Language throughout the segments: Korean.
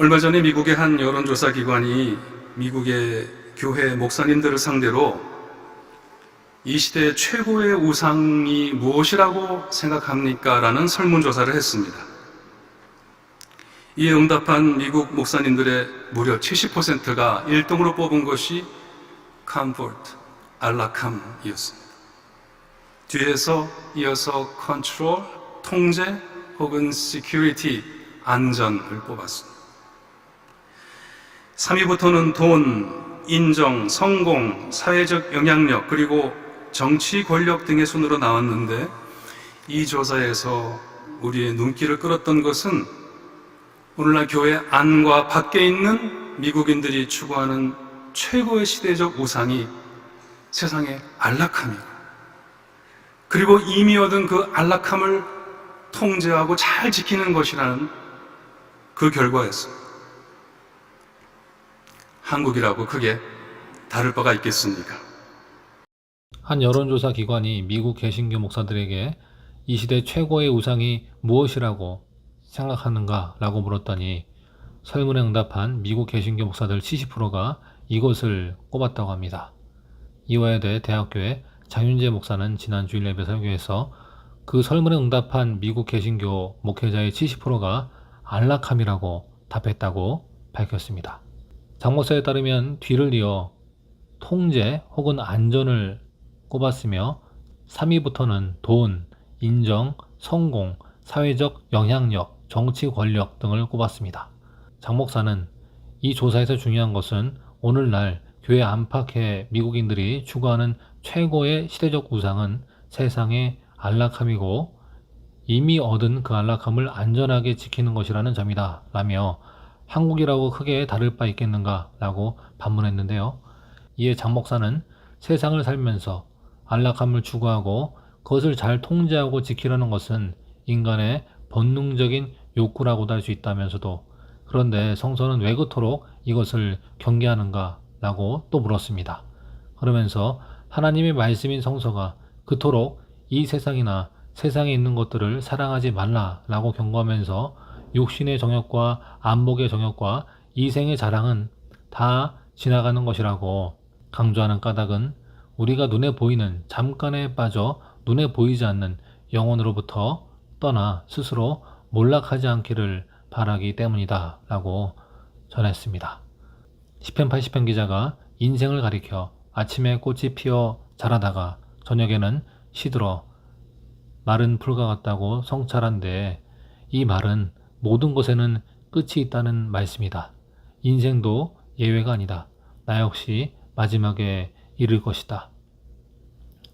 얼마 전에 미국의 한 여론조사 기관이 미국의 교회 목사님들을 상대로 이 시대 최고의 우상이 무엇이라고 생각합니까? 라는 설문조사를 했습니다. 이에 응답한 미국 목사님들의 무려 70%가 1등으로 뽑은 것이 comfort, 안락함이었습니다. 뒤에서 이어서 control, 통제 혹은 security, 안전을 뽑았습니다. 3위부터는 돈, 인정, 성공, 사회적 영향력, 그리고 정치 권력 등의 순으로 나왔는데 이 조사에서 우리의 눈길을 끌었던 것은 오늘날 교회 안과 밖에 있는 미국인들이 추구하는 최고의 시대적 우상이 세상의 안락함이고 그리고 이미 얻은 그 안락함을 통제하고 잘 지키는 것이라는 그 결과였습니다. 한국이라고 크게 다를 바가 있겠습니까? 한 여론조사 기관이 미국 개신교 목사들에게 이 시대 최고의 우상이 무엇이라고 생각하는가 라고 물었더니 설문에 응답한 미국 개신교 목사들 70%가 이것을 꼽았다고 합니다. 이와에 대해 대학교의 장윤재 목사는 지난 주일 예배 설교에서 그 설문에 응답한 미국 개신교 목회자의 70%가 안락함이라고 답했다고 밝혔습니다. 장 목사에 따르면 뒤를 이어 통제 혹은 안전을 꼽았으며 3위부터는 돈, 인정, 성공, 사회적 영향력, 정치 권력 등을 꼽았습니다. 장 목사는 이 조사에서 중요한 것은 오늘날 교회 안팎의 미국인들이 추구하는 최고의 시대적 우상은 세상의 안락함이고 이미 얻은 그 안락함을 안전하게 지키는 것이라는 점이다 라며 한국이라고 크게 다를 바 있겠는가 라고 반문했는데요. 이에 장 목사는 세상을 살면서 안락함을 추구하고 그것을 잘 통제하고 지키려는 것은 인간의 본능적인 욕구라고도 할 수 있다면서도 그런데 성서는 왜 그토록 이것을 경계하는가 라고 또 물었습니다. 그러면서 하나님의 말씀인 성서가 그토록 이 세상이나 세상에 있는 것들을 사랑하지 말라 라고 경고하면서 육신의 정욕과 안목의 정욕과 이생의 자랑은 다 지나가는 것이라고 강조하는 까닭은 우리가 눈에 보이는 잠깐에 빠져 눈에 보이지 않는 영혼으로부터 떠나 스스로 몰락하지 않기를 바라기 때문이다 라고 전했습니다. 10편 80편 기자가 인생을 가리켜 아침에 꽃이 피어 자라다가 저녁에는 시들어 말은 풀과 같다고 성찰한데 이 말은 모든 것에는 끝이 있다는 말씀이다. 인생도 예외가 아니다. 나 역시 마지막에 이를 것이다.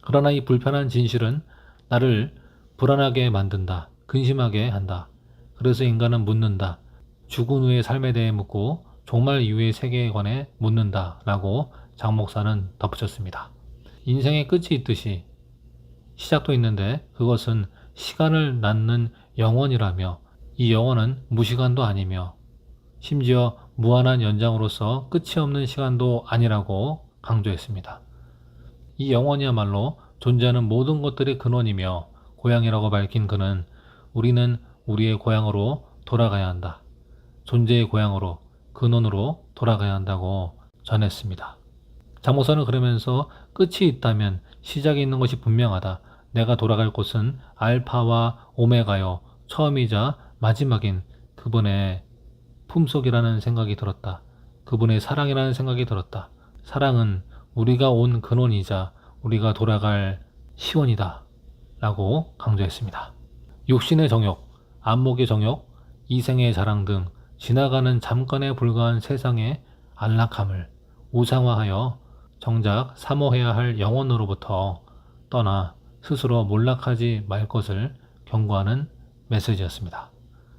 그러나 이 불편한 진실은 나를 불안하게 만든다. 근심하게 한다. 그래서 인간은 묻는다. 죽은 후의 삶에 대해 묻고 종말 이후의 세계에 관해 묻는다. 라고 장 목사는 덧붙였습니다. 인생의 끝이 있듯이 시작도 있는데 그것은 시간을 낳는 영원이라며 이 영원은 무시간도 아니며 심지어 무한한 연장으로서 끝이 없는 시간도 아니라고 강조했습니다. 이 영원이야말로 존재하는 모든 것들의 근원이며 고향이라고 밝힌 그는 우리는 우리의 고향으로 돌아가야 한다. 존재의 고향으로 근원으로 돌아가야 한다고 전했습니다. 장모사는 그러면서 끝이 있다면 시작이 있는 것이 분명하다. 내가 돌아갈 곳은 알파와 오메가요. 처음이자 마지막인 그분의 품속이라는 생각이 들었다. 그분의 사랑이라는 생각이 들었다. 사랑은 우리가 온 근원이자 우리가 돌아갈 시원이다. 라고 강조했습니다. 육신의 정욕, 안목의 정욕, 이생의 자랑 등 지나가는 잠깐에 불과한 세상의 안락함을 우상화하여 정작 사모해야 할 영혼으로부터 떠나 스스로 몰락하지 말 것을 경고하는 메시지였습니다.